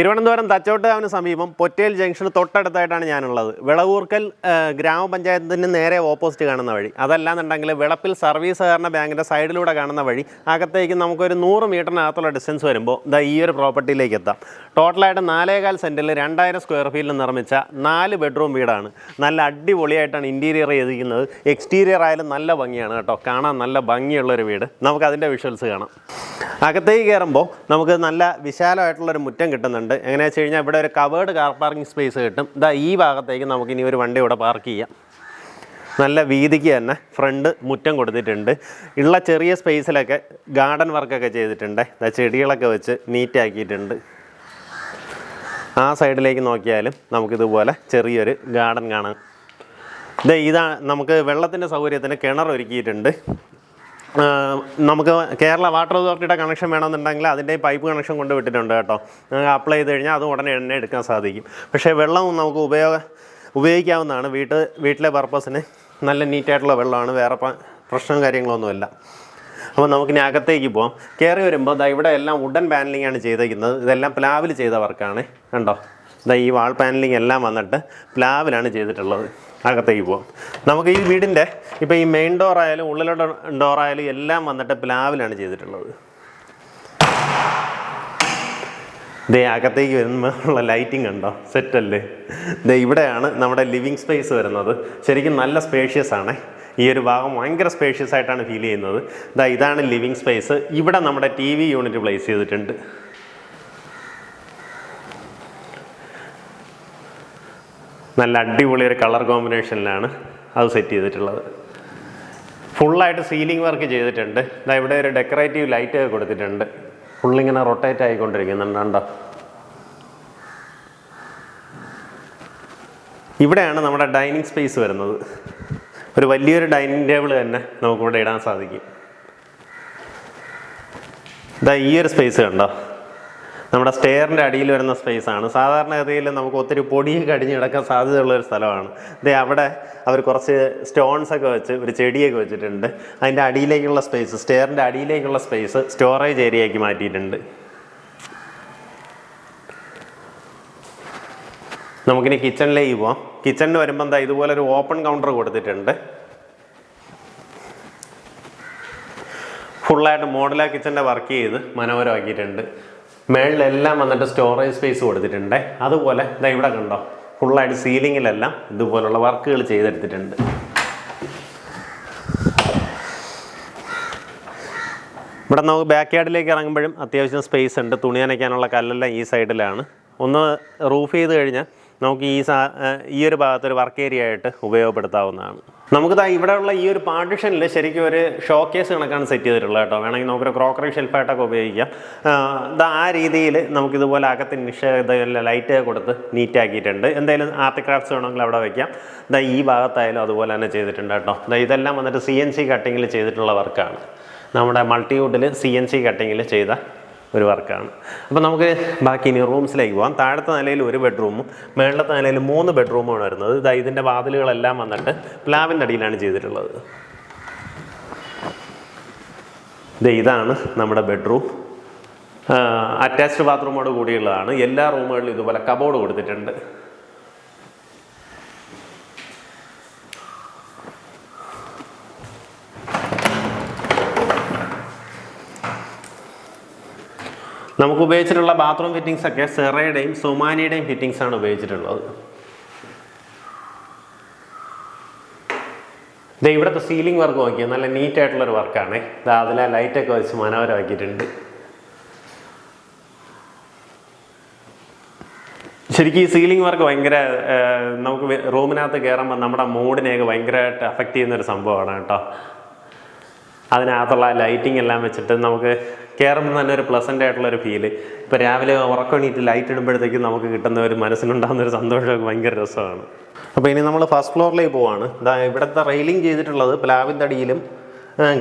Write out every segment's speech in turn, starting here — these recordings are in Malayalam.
തിരുവനന്തപുരം തച്ചോട്ടുകാവിന് സമീപം പൊറ്റേൽ ജംഗ്ഷന് തൊട്ടടുത്തായിട്ടാണ് ഞാനുള്ളത്. വിളവൂർക്കൽ ഗ്രാമപഞ്ചായത്തിന് നേരെ ഓപ്പോസിറ്റ് കാണുന്ന വഴി. അതല്ലാന്നുണ്ടെങ്കിൽ വിളപ്പിൽ സർവീസ് സഹകരണ ബാങ്കിന്റെ സൈഡിലൂടെ കാണുന്ന വഴി. അകത്തേക്ക് നമുക്കൊരു നൂറ് മീറ്ററിനകത്തുള്ള ഡിസ്റ്റൻസ് വരുമ്പോൾ ഇതാ ഈ ഒരു പ്രോപ്പർട്ടിയിലേക്ക് എത്താം. ടോട്ടലായിട്ട് നാലേകാൽ സെന്റിൽ രണ്ടായിരം സ്ക്വയർ ഫീറ്റിൽ നിർമ്മിച്ച നാല് ബെഡ്റൂം വീടാണ്. നല്ല അടിപൊളിയായിട്ടാണ് ഇന്റീരിയർ ചെയ്തിരിക്കുന്നത്. എക്സ്റ്റീരിയർ ആയാലും നല്ല ഭംഗിയാണ് കേട്ടോ. കാണാൻ നല്ല ഭംഗിയുള്ളൊരു വീട്. നമുക്ക് അതിന്റെ വിഷ്വൽസ് കാണാം. അകത്തേക്ക് കയറുമ്പോൾ നമുക്ക് നല്ല വിശാലമായിട്ടുള്ളൊരു മുറ്റം കിട്ടുന്നുണ്ട്. എങ്ങനെയാണെന്ന് വെച്ച് കഴിഞ്ഞാൽ ഇവിടെ ഒരു കവേർഡ് കാർ പാർക്കിംഗ് സ്പേസ് കിട്ടും. ഇതാ ഈ ഭാഗത്തേക്ക് നമുക്ക് ഇനി ഒരു വണ്ടി ഇവിടെ പാർക്ക് ചെയ്യാം. നല്ല വീതിക്ക് തന്നെ ഫ്രണ്ട് മുറ്റം കൊടുത്തിട്ടുണ്ട്. ഉള്ള ചെറിയ സ്പേസിലൊക്കെ ഗാർഡൻ വർക്കൊക്കെ ചെയ്തിട്ടുണ്ട്. ചെടികളൊക്കെ വെച്ച് നീറ്റാക്കിയിട്ടുണ്ട് ആ സൈഡിലേക്ക് നോക്കിയാലും നമുക്കിതുപോലെ ചെറിയൊരു ഗാർഡൻ കാണാം. ഇത് ഇതാണ് നമുക്ക് വെള്ളത്തിന്റെ സൗകര്യത്തിന് കിണർ ഒരുക്കിയിട്ടുണ്ട്. നമുക്ക് കേരള വാട്ടർ അതോറിറ്റിയുടെ കണക്ഷൻ വേണമെന്നുണ്ടെങ്കിൽ അതിന്റെ പൈപ്പ് കണക്ഷൻ കൊണ്ടുവിട്ടിട്ടുണ്ട് കേട്ടോ. നമുക്ക് അപ്ലൈ ചെയ്ത് കഴിഞ്ഞാൽ അത് ഉടനെ എണ്ണ എടുക്കാൻ സാധിക്കും. പക്ഷേ വെള്ളം നമുക്ക് ഉപയോഗ ഉപയോഗിക്കാവുന്നതാണ്. വീട്ട് വീട്ടിലെ പർപ്പസിന് നല്ല നീറ്റായിട്ടുള്ള വെള്ളമാണ്. വേറെ പ്രശ്നവും കാര്യങ്ങളൊന്നുമില്ല. അപ്പോൾ നമുക്കിനി അകത്തേക്ക് പോകാം കയറി വരുമ്പോൾ ദാ ഇവിടെ എല്ലാം വുഡൻ പാനലിംഗ് ആണ് ചെയ്തേക്കുന്നത്. ഇതെല്ലാം പ്ലാവിൽ ചെയ്ത വർക്കാണ് കണ്ടോ? ദാ ഈ വാൾ പാനലിംഗ് എല്ലാം വന്നിട്ട് പ്ലാവിലാണ് ചെയ്തിട്ടുള്ളത്. അകത്തേക്ക് പോകാം നമുക്ക് ഈ വീടിന്റെ ഇപ്പോൾ ഈ മെയിൻ ഡോർ ആയാലും ഉള്ളിലുള്ള ഡോർ ആയാലും എല്ലാം വന്നിട്ട് പ്ലാവിലാണ് ചെയ്തിട്ടുള്ളത്. ദേ അകത്തേക്ക് വരുമ്പോൾ ഉള്ള ലൈറ്റിംഗ് ഉണ്ടോ സെറ്റല്ലേ ദേ ഇവിടെയാണ് നമ്മുടെ ലിവിങ് സ്പേസ് വരുന്നത്. ശരിക്കും നല്ല സ്പേഷ്യസ് ആണ്. ഈ ഒരു ഭാഗം ഭയങ്കര സ്പേഷ്യസ് ആയിട്ടാണ് ഫീൽ ചെയ്യുന്നത്. ഇതാ ഇതാണ് ലിവിങ് സ്പേസ് ഇവിടെ നമ്മുടെ ടി വി യൂണിറ്റ് പ്ലേസ് ചെയ്തിട്ടുണ്ട്. നല്ല അടിപൊളി ഒരു കളർ കോമ്പിനേഷനിലാണ് അത് സെറ്റ് ചെയ്തിട്ടുള്ളത്. ഫുള്ളായിട്ട് സീലിംഗ് വർക്ക് ചെയ്തിട്ടുണ്ട്. ഇതാ ഇവിടെ ഒരു ഡെക്കറേറ്റീവ് ലൈറ്റ് കൊടുത്തിട്ടുണ്ട്. ഫുള്ളിങ്ങനെ റൊട്ടേറ്റ് ആയിക്കൊണ്ടിരിക്കുന്നുണ്ട്. കണ്ടോ? ഇവിടെയാണ് നമ്മുടെ ഡൈനിങ് സ്പേസ് വരുന്നത്. ഒരു വലിയൊരു ഡൈനിങ് ടേബിൾ തന്നെ നമുക്കിവിടെ ഇടാൻ സാധിക്കും. ഇതാ ഈ ഒരു സ്പേസ് കണ്ടോ? നമ്മുടെ സ്റ്റെയറിന്റെ അടിയിൽ വരുന്ന സ്പേസ് ആണ്. സാധാരണഗതിയിൽ നമുക്ക് ഒത്തിരി പൊടിയൊക്കെ അടിഞ്ഞ് കിടക്കാൻ സാധ്യതയുള്ള ഒരു സ്ഥലമാണ്. ഇതേ അവിടെ അവർ കുറച്ച് സ്റ്റോൺസ് ഒക്കെ വെച്ച് ഒരു ചെടിയൊക്കെ വെച്ചിട്ടുണ്ട്. അതിന്റെ അടിയിലേക്കുള്ള സ്പേസ് സ്റ്റെയറിന്റെ അടിയിലേക്കുള്ള സ്പേസ് സ്റ്റോറേജ് ഏരിയയാക്കി മാറ്റിയിട്ടുണ്ട്. നമുക്കിനി കിച്ചണിലേക്ക് പോവാം. കിച്ചണിൽ വരുമ്പോൾ എന്താ ഇതുപോലെ ഒരു ഓപ്പൺ കൗണ്ടർ കൊടുത്തിട്ടുണ്ട്. ഫുള്ളായിട്ട് മോഡലാ കിച്ചന്റെ വർക്ക് ചെയ്ത് മനോഹരമാക്കിയിട്ടുണ്ട്. മേളിലെല്ലാം വന്നിട്ട് സ്റ്റോറേജ് സ്പേസ് കൊടുത്തിട്ടുണ്ട്. അതുപോലെ ഇതാ ഇവിടെ കണ്ടോ ഫുള്ളായിട്ട് സീലിങ്ങിലെല്ലാം ഇതുപോലുള്ള വർക്കുകൾ ചെയ്തെടുത്തിട്ടുണ്ട്. ഇവിടെ നമുക്ക് ബാക്ക് യാർഡിലേക്ക് ഇറങ്ങുമ്പോഴും അത്യാവശ്യം സ്പേസ് ഉണ്ട്. തുണി നനയ്ക്കാനുള്ള കല്ലെല്ലാം ഈ സൈഡിലാണ് ഒന്ന് റൂഫ് ചെയ്ത് കഴിഞ്ഞാൽ നമുക്ക് ഈ സാ ഈ ഒരു ഭാഗത്തൊരു വർക്ക് ഏരിയ ആയിട്ട് ഉപയോഗപ്പെടുത്താവുന്നതാണ്. നമുക്ക് ദാ ഉള്ള ഈ ഒരു പാർട്ടിഷനിൽ ശരിക്കും ഒരു ഷോക്കേസ് കണക്കാണ് സെറ്റ് ചെയ്തിട്ടുള്ളത് കേട്ടോ. വേണമെങ്കിൽ നമുക്കൊരു ക്രോക്കറി ഷെൽഫായിട്ടൊക്കെ ഉപയോഗിക്കാം. ഇത് ആ രീതിയിൽ നമുക്കിതുപോലെ അകത്ത് നിഷ ലൈറ്റ് കൊടുത്ത് നീറ്റാക്കിയിട്ടുണ്ട് എന്തെങ്കിലും ആർട്ട് ക്രാഫ്റ്റ്സ് വേണമെങ്കിൽ അവിടെ വയ്ക്കാം ഇതാ ഈ ഭാഗത്തായാലും അതുപോലെ തന്നെ ചെയ്തിട്ടുണ്ട് കേട്ടോ. ഇതെല്ലാം വന്നിട്ട് സി എൻ സി കട്ടിങ്ങിൽ ചെയ്തിട്ടുള്ള വർക്കാണ് നമ്മുടെ മൾട്ടിവുഡിൽ സി എൻ സി കട്ടിങ്ങിൽ ചെയ്ത ഒരു വർക്കാണ്. അപ്പോൾ നമുക്ക് ബാക്കി ഇനി റൂംസിലേക്ക് പോകാം താഴത്തെ നിലയിൽ ഒരു ബെഡ്റൂമും മേളത്തെ നിലയിൽ മൂന്ന് ബെഡ്റൂമാണ് വരുന്നത്. ഇതാ ഇതിന്റെ വാതിലുകളെല്ലാം വന്നിട്ട് പ്ലാവിന്റെ അടിയിലാണ് ചെയ്തിട്ടുള്ളത്. ഇത് ഇതാണ് നമ്മുടെ ബെഡ്റൂം. അറ്റാച്ച്ഡ് ബാത്റൂമോട് കൂടിയുള്ളതാണ്. എല്ലാ റൂമുകളിലും ഇതുപോലെ കബോർഡ് കൊടുത്തിട്ടുണ്ട്. നമുക്ക് ഉപയോഗിച്ചിട്ടുള്ള ബാത്റൂം ഫിറ്റിങ്സ് ഒക്കെ സെറയുടെയും സൊമാനിയുടെയും ഫിറ്റിങ്സ് ആണ് ഉപയോഗിച്ചിട്ടുള്ളത്. ദേ ഇവിടുത്തെ സീലിംഗ് വർക്ക് നോക്കിയാൽ നല്ല നീറ്റ് ആയിട്ടുള്ളൊരു വർക്കാണ് ഇതാ അതിലെ ലൈറ്റൊക്കെ വെച്ച് മനോഹരമാക്കിയിട്ടുണ്ട്. ശരിക്കും ഈ സീലിംഗ് വർക്ക് ഭയങ്കര നമുക്ക് റൂമിനകത്ത് കയറുമ്പോൾ നമ്മുടെ മൂഡിനെയൊക്കെ ഭയങ്കരമായിട്ട് അഫക്റ്റ് ചെയ്യുന്ന ഒരു സംഭവമാണ് കേട്ടോ. അതിനകത്തുള്ള ലൈറ്റിംഗ് എല്ലാം വെച്ചിട്ട് നമുക്ക് കയറുമ്പോൾ തന്നെ ഒരു പ്ലസന്റ് ആയിട്ടുള്ള ഒരു ഫീൽ ഇപ്പോൾ രാവിലെ ഉറക്കണീറ്റ് ലൈറ്റ് ഇടുമ്പോഴത്തേക്കും നമുക്ക് കിട്ടുന്ന ഒരു മനസ്സിനുണ്ടാകുന്ന ഒരു സന്തോഷമൊക്കെ ഭയങ്കര രസമാണ്. അപ്പോൾ ഇനി നമ്മൾ ഫസ്റ്റ് ഫ്ലോറിലേക്ക് പോവാണ്. ഇവിടുത്തെ റെയിലിംഗ് ചെയ്തിട്ടുള്ളത് പ്ലാവിന്റെ അടിയിലും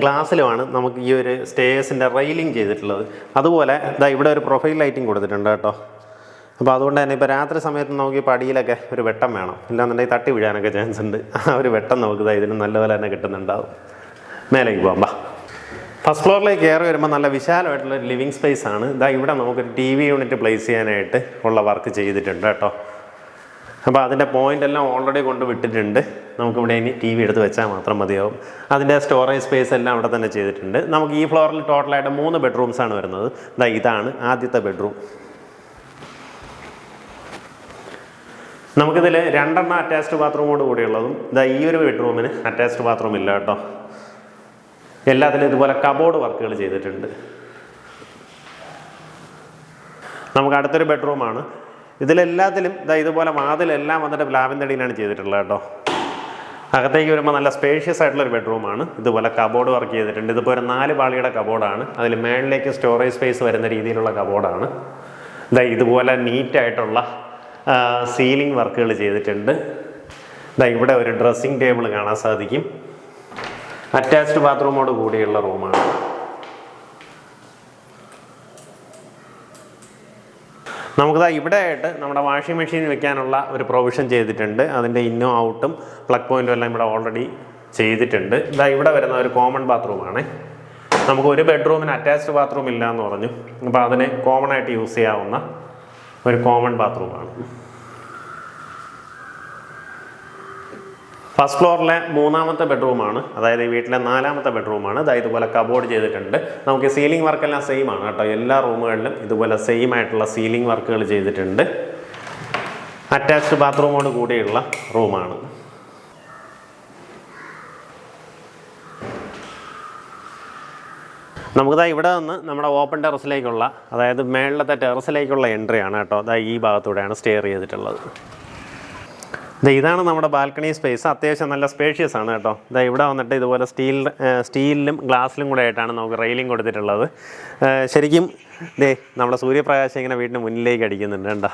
ഗ്ലാസ്സിലുമാണ് നമുക്ക് ഈ ഒരു സ്റ്റേഴ്സിന്റെ റെയിലിംഗ് ചെയ്തിട്ടുള്ളത്. അതുപോലെ ഇതാ ഇവിടെ ഒരു പ്രൊഫൈൽ ലൈറ്റിംഗ് കൊടുത്തിട്ടുണ്ട് കേട്ടോ. അപ്പോൾ അതുകൊണ്ട് തന്നെ ഇപ്പോൾ രാത്രി സമയത്ത് നമുക്ക് ഈ പടിയിലൊക്കെ ഒരു വെട്ടം വേണം. ഇല്ലാന്നുണ്ടെങ്കിൽ തട്ടി വീഴാനൊക്കെ ചാൻസ് ഉണ്ട്. ആ ഒരു വെട്ടം നമുക്ക് ഇതാ ഇതിന് നല്ലപോലെ തന്നെ കിട്ടുന്നുണ്ടാവും. മേലേക്ക് പോകാം ഫസ്റ്റ് ഫ്ലോറിലേക്ക് കയറി വരുമ്പോൾ നല്ല വിശാലമായിട്ടുള്ള ഒരു ലിവിങ് സ്പേസ് ആണ്. ഇതാ ഇവിടെ നമുക്കൊരു ടി വി യൂണിറ്റ് പ്ലേസ് ചെയ്യാനായിട്ട് ഉള്ള വർക്ക് ചെയ്തിട്ടുണ്ട് കേട്ടോ. അപ്പോൾ അതിന്റെ പോയിന്റ് എല്ലാം ഓൾറെഡി കൊണ്ട് വിട്ടിട്ടുണ്ട്. നമുക്കിവിടെ ഇനി ടി വി എടുത്ത് വെച്ചാൽ മാത്രം മതിയാവും. അതിന്റെ സ്റ്റോറേജ് സ്പേസ് എല്ലാം അവിടെ തന്നെ ചെയ്തിട്ടുണ്ട്. നമുക്ക് ഈ ഫ്ലോറിൽ ടോട്ടലായിട്ട് മൂന്ന് ബെഡ്റൂംസ് ആണ് വരുന്നത്. ഇതാ ഇതാണ് ആദ്യത്തെ ബെഡ്റൂം നമുക്കിതിൽ രണ്ടെണ്ണം അറ്റാച്ച്ഡ് ബാത്റൂമോട് കൂടിയുള്ളതും ഇതാ ഈ ഒരു ബെഡ്റൂമിന് അറ്റാച്ച്ഡ് ബാത്റൂം ഇല്ല കേട്ടോ. എല്ലാത്തിലും ഇതുപോലെ കബോർഡ് വർക്കുകൾ ചെയ്തിട്ടുണ്ട്. നമുക്ക് അടുത്തൊരു ബെഡ്റൂമാണ് ഇതിലെല്ലാത്തിലും ഇതാ ഇതുപോലെ വാതിലെല്ലാം വന്നിട്ട് പ്ലാവിന്തടിയിലാണ് ചെയ്തിട്ടുള്ളത് കേട്ടോ. അകത്തേക്ക് വരുമ്പോൾ നല്ല സ്പേഷ്യസ് ആയിട്ടുള്ള ഒരു ബെഡ്റൂമാണ് ഇതുപോലെ കബോർഡ് വർക്ക് ചെയ്തിട്ടുണ്ട്. ഇതിപ്പോൾ ഒരു നാല് പാളിയുടെ കബോർഡാണ് അതിൽ മേളിലേക്ക് സ്റ്റോറേജ് സ്പേസ് വരുന്ന രീതിയിലുള്ള കബോർഡാണ് ഇതാ ഇതുപോലെ നീറ്റായിട്ടുള്ള സീലിംഗ് വർക്കുകൾ ചെയ്തിട്ടുണ്ട്. ഇതാ ഇവിടെ ഒരു ഡ്രസ്സിങ് ടേബിൾ കാണാൻ സാധിക്കും. അറ്റാച്ച്ഡ് ബാത്റൂമോട് കൂടിയുള്ള റൂമാണ് നമുക്കിതാ ഇവിടെ ആയിട്ട് നമ്മുടെ വാഷിംഗ് മെഷീൻ വെക്കാനുള്ള ഒരു പ്രൊവിഷൻ ചെയ്തിട്ടുണ്ട്. അതിന്റെ ഇന്നും ഔട്ടും പ്ലഗ് പോയിന്റും എല്ലാം ഇവിടെ ഓൾറെഡി ചെയ്തിട്ടുണ്ട്. ഇതാ ഇവിടെ വരുന്ന ഒരു കോമൺ ബാത്റൂമാണ് നമുക്ക് ഒരു ബെഡ്റൂമിന് അറ്റാച്ച്ഡ് ബാത്റൂം ഇല്ല എന്ന് പറഞ്ഞു. അപ്പോൾ അതിനെ കോമൺ ആയിട്ട് യൂസ് ചെയ്യാവുന്ന ഒരു കോമൺ ബാത്റൂമാണ് ഫസ്റ്റ് ഫ്ലോറിലെ മൂന്നാമത്തെ ബെഡ്റൂമാണ് അതായത് ഈ വീട്ടിലെ നാലാമത്തെ ബെഡ്റൂമാണ് അതായത് ഇതുപോലെ കബോർഡ് ചെയ്തിട്ടുണ്ട്. നമുക്ക് സീലിംഗ് വർക്കെല്ലാം സെയിം ആണ് കേട്ടോ. എല്ലാ റൂമുകളിലും ഇതുപോലെ സെയിം ആയിട്ടുള്ള സീലിംഗ് വർക്കുകൾ ചെയ്തിട്ടുണ്ട്. അറ്റാച്ച്ഡ് ബാത്റൂമോട് കൂടിയുള്ള റൂമാണ് നമുക്കിതാ ഇവിടെ നിന്ന് നമ്മുടെ ഓപ്പൺ ടെറസിലേക്കുള്ള അതായത് മേളിലത്തെ ടെറസിലേക്കുള്ള എൻട്രിയാണ് കേട്ടോ. അതാ ഈ ഭാഗത്തൂടെയാണ് സ്റ്റെയർ ചെയ്തിട്ടുള്ളത്. ഇതാണ് നമ്മുടെ ബാൽക്കണി സ്പേസ്. അത്യാവശ്യം നല്ല സ്പേഷ്യസ് ആണ് കേട്ടോ. ഇതാ ഇവിടെ വന്നിട്ട് ഇതുപോലെ സ്റ്റീൽ സ്റ്റീലിലും ഗ്ലാസ്സിലും കൂടെ ആയിട്ടാണ് നമുക്ക് റെയിലിംഗ് കൊടുത്തിട്ടുള്ളത്. ശരിക്കും ദേ നമ്മുടെ സൂര്യപ്രകാശം ഇങ്ങനെ വീടിന് മുന്നിലേക്ക് അടിക്കുന്നുണ്ട് കേട്ടോ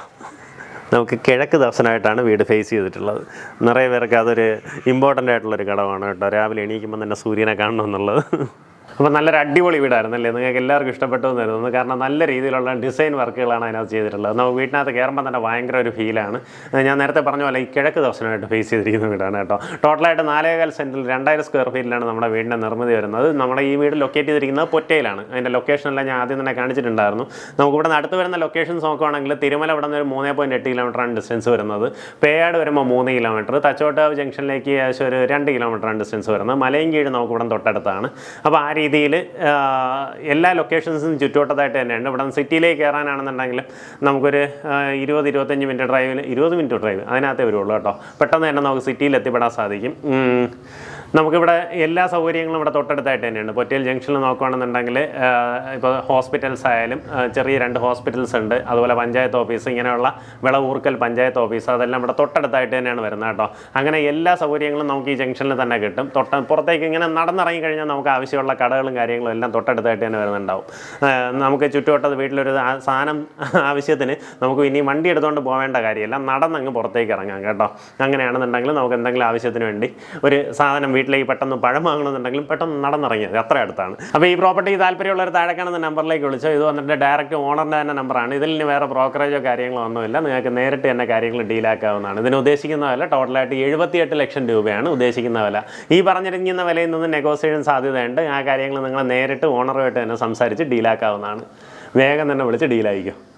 നമുക്ക് കിഴക്ക് ദർശനമായിട്ടാണ് വീട് ഫേസ് ചെയ്തിട്ടുള്ളത്. നിറയെ പേർക്ക് അതൊരു ഇമ്പോർട്ടന്റ് ആയിട്ടുള്ളൊരു ഘടകമാണ് കേട്ടോ. രാവിലെ എണീക്കുമ്പോൾ തന്നെ സൂര്യനെ കാണണം എന്നുള്ളത്. അപ്പോൾ നല്ലൊരു അടിപൊളി വീടായിരുന്നു അല്ലേ? നിങ്ങൾക്ക് എല്ലാവർക്കും ഇഷ്ടപ്പെട്ടു എന്ന് കാരണം നല്ല രീതിയിലുള്ള ഡിസൈൻ വർക്കുകളാണ് അതിനകത്ത് ചെയ്തിട്ടുള്ളത്. നമുക്ക് വീട്ടിനകത്ത് കയറുമ്പോൾ തന്നെ ഭയങ്കര ഒരു ഫീലാണ് ഞാൻ നേരത്തെ പറഞ്ഞ പോലെ ഈ കിഴക്ക് ദർശനമായിട്ട് ഫേസ് ചെയ്തിരിക്കുന്ന വീടാണ് കേട്ടോ. ടോട്ടലായിട്ട് നാലേകാൽ സെന്റിൽ രണ്ടായിരം സ്ക്വയർ ഫീറ്റിലാണ് നമ്മുടെ വീടിന്റെ നിർമ്മിതി വരുന്നത്. നമ്മുടെ ഈ വീട് ലൊക്കേറ്റ് ചെയ്തിരിക്കുന്നത് പൊറ്റയിലാണ്. അതിന്റെ ലൊക്കേഷനെല്ലാം ഞാൻ ആദ്യം തന്നെ കാണിച്ചിട്ടുണ്ടായിരുന്നു. നമുക്ക് ഇവിടെ നിന്ന് അടുത്ത് വരുന്ന ലൊക്കേഷൻസ് നോക്കുകയാണെങ്കിൽ തിരുമല ഇവിടെ നിന്ന് ഒരു മൂന്ന് പോയിന്റ് എട്ട് കിലോമീറ്ററാണ് ഡിസ്റ്റൻസ് വരുന്നത്. പേയാട് വരുമ്പോൾ മൂന്ന് കിലോമീറ്റർ തച്ചോട്ടാവ് ജംഗ്ഷനിലേക്ക് ഏകദേശം ഒരു രണ്ട് കിലോമീറ്ററാണ് ഡിസ്റ്റൻസ് വരുന്നത്. മലയും കീഴ് നമുക്ക് ഇവിടെ തൊട്ടടുത്താണ്. അപ്പോൾ ആ രീതിയിൽ എല്ലാ ലൊക്കേഷൻസും ചുറ്റുവട്ടത്തായിട്ട് തന്നെയുണ്ട്. ഇവിടെ സിറ്റിയിലേക്ക് കയറാനാണെന്നുണ്ടെങ്കിൽ നമുക്കൊരു ഇരുപത് ഇരുപത്തഞ്ച് മിനിറ്റ് ഡ്രൈവിന് ഇരുപത് മിനിറ്റ് ഡ്രൈവ് അതിനകത്തേ വരുള്ളൂ കേട്ടോ. പെട്ടെന്ന് തന്നെ നമുക്ക് സിറ്റിയിൽ എത്തിപ്പെടാൻ സാധിക്കും. നമുക്കിവിടെ എല്ലാ സൗകര്യങ്ങളും ഇവിടെ തൊട്ടടുത്തായിട്ട് തന്നെയാണ് പൊറ്റേൽ ജംഗ്ഷനിൽ നോക്കുകയാണെന്നുണ്ടെങ്കിൽ ഇപ്പോൾ ഹോസ്പിറ്റൽസ് ആയാലും ചെറിയ രണ്ട് ഹോസ്പിറ്റൽസ് ഉണ്ട്. അതുപോലെ പഞ്ചായത്ത് ഓഫീസ് ഇങ്ങനെയുള്ള വിളവൂർക്കൽ പഞ്ചായത്ത് ഓഫീസ് അതെല്ലാം ഇവിടെ തൊട്ടടുത്തായിട്ട് തന്നെയാണ് വരുന്നത് കേട്ടോ. അങ്ങനെ എല്ലാ സൗകര്യങ്ങളും നമുക്ക് ഈ ജംഗ്ഷനിൽ തന്നെ കിട്ടും. തൊട്ട പുറത്തേക്ക് ഇങ്ങനെ നടന്നിറങ്ങി കഴിഞ്ഞാൽ നമുക്ക് ആവശ്യമുള്ള കടകളും കാര്യങ്ങളും എല്ലാം തൊട്ടടുത്തായിട്ട് തന്നെ വരുന്നുണ്ടാവും. നമുക്ക് ചുറ്റുവട്ടത്ത് വീട്ടിലൊരു സാധനം ആവശ്യത്തിന് നമുക്ക് ഇനി വണ്ടി എടുത്തുകൊണ്ട് പോകേണ്ട കാര്യമല്ല. നടന്നങ്ങ് പുറത്തേക്ക് ഇറങ്ങാം കേട്ടോ. അങ്ങനെയാണെന്നുണ്ടെങ്കിൽ നമുക്ക് എന്തെങ്കിലും ആവശ്യത്തിന് വേണ്ടി ഒരു സാധനം വീട്ടിലേക്ക് പെട്ടെന്ന് പഴം വാങ്ങണമെന്നുണ്ടെങ്കിലും പെട്ടെന്ന് നടന്നിറങ്ങിയത് അത്ര അടുത്താണ്. അപ്പോൾ ഈ പ്രോപ്പർട്ടി താല്പര്യമുള്ളവർ താഴെ കാണുന്ന നമ്പറിലേക്ക് വിളിച്ചോ. ഇത് വന്നിട്ട് ഡയറക്റ്റ് ഓണറിന്റെ തന്നെ നമ്പറാണ് ഇതിൽ ഇനി വേറെ ബ്രോക്കറേജോ കാര്യങ്ങളോ ഒന്നുമില്ല. നിങ്ങൾക്ക് നേരിട്ട് തന്നെ കാര്യങ്ങൾ ഡീലാക്കാവുന്നതാണ് ഇതിന് ഉദ്ദേശിക്കുന്ന വില ടോട്ടലായിട്ട് എഴുപത്തിയെട്ട് ലക്ഷം രൂപയാണ് ഉദ്ദേശിക്കുന്ന വില. ഈ പറഞ്ഞിരിക്കുന്ന വിലയിൽ നിന്ന് നെഗോസിയേഷൻ സാധ്യതയുണ്ട്. ആ കാര്യങ്ങൾ നിങ്ങൾ നേരിട്ട് ഓണറുമായിട്ട് തന്നെ സംസാരിച്ച് ഡീലാക്കാവുന്നതാണ് വേഗം തന്നെ വിളിച്ച് ഡീലായിക്കും